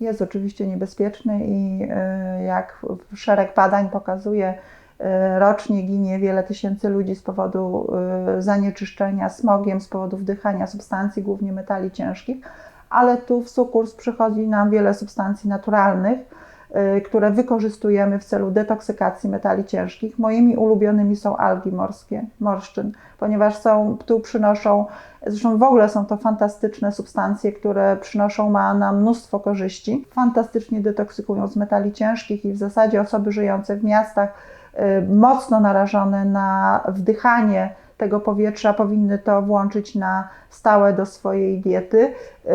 jest oczywiście niebezpieczny i y, jak szereg badań pokazuje, y, rocznie ginie wiele tysięcy ludzi z powodu y, zanieczyszczenia smogiem, z powodu wdychania substancji, głównie metali ciężkich, ale tu w sukurs przychodzi nam wiele substancji naturalnych, które wykorzystujemy w celu detoksykacji metali ciężkich. Moimi ulubionymi są algi morskie, morszczyn, ponieważ są, tu przynoszą, zresztą w ogóle są to fantastyczne substancje, które przynoszą ma nam mnóstwo korzyści. Fantastycznie detoksykują z metali ciężkich i w zasadzie osoby żyjące w miastach, y, mocno narażone na wdychanie tego powietrza powinny to włączyć na stałe do swojej diety. Yy,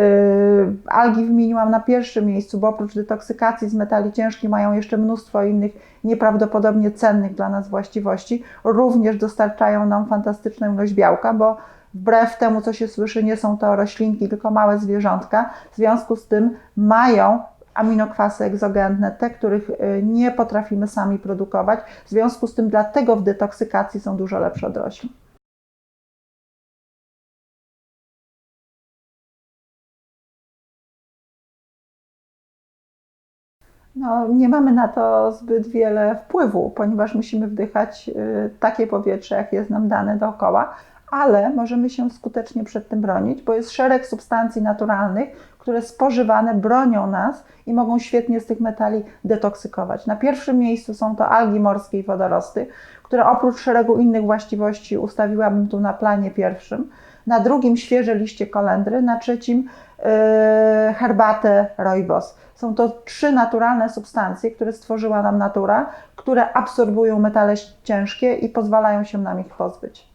Algi wymieniłam na pierwszym miejscu, bo oprócz detoksykacji z metali ciężkich mają jeszcze mnóstwo innych nieprawdopodobnie cennych dla nas właściwości. Również dostarczają nam fantastyczną ilość białka, bo wbrew temu, co się słyszy, nie są to roślinki, tylko małe zwierzątka. W związku z tym mają aminokwasy egzogenne, te, których y, nie potrafimy sami produkować. W związku z tym dlatego w detoksykacji są dużo lepsze od roślin. No, nie mamy na to zbyt wiele wpływu, ponieważ musimy wdychać y, takie powietrze, jak jest nam dane dookoła, ale możemy się skutecznie przed tym bronić, bo jest szereg substancji naturalnych, które spożywane bronią nas i mogą świetnie z tych metali detoksykować. Na pierwszym miejscu są to algi morskie i wodorosty, które oprócz szeregu innych właściwości ustawiłabym tu na planie pierwszym. Na drugim świeże liście kolendry, na trzecim yy, herbatę rooibos. Są to trzy naturalne substancje, które stworzyła nam natura, które absorbują metale ciężkie i pozwalają się nam ich pozbyć.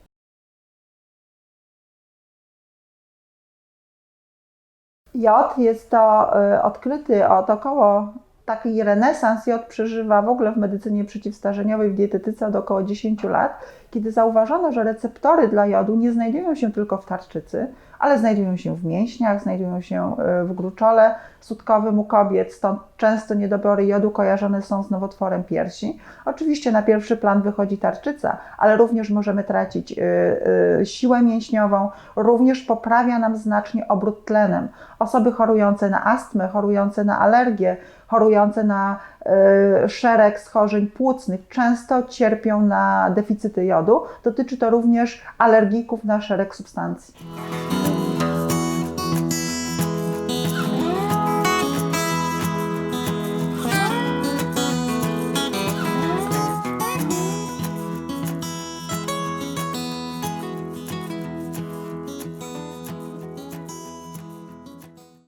Jod jest to y, odkryty od około taki renesans jod przeżywa w ogóle w medycynie przeciwstarzeniowej, w dietetyce od około 10 lat, kiedy zauważono, że receptory dla jodu nie znajdują się tylko w tarczycy, ale znajdują się w mięśniach, znajdują się y, w gruczole sutkowym u kobiet, stąd często niedobory jodu kojarzone są z nowotworem piersi. Oczywiście na pierwszy plan wychodzi tarczyca, ale również możemy tracić y, y, siłę mięśniową, również poprawia nam znacznie obrót tlenem. Osoby chorujące na astmę, chorujące na alergię, chorujące na szereg schorzeń płucnych często cierpią na deficyty jodu. Dotyczy to również alergików na szereg substancji.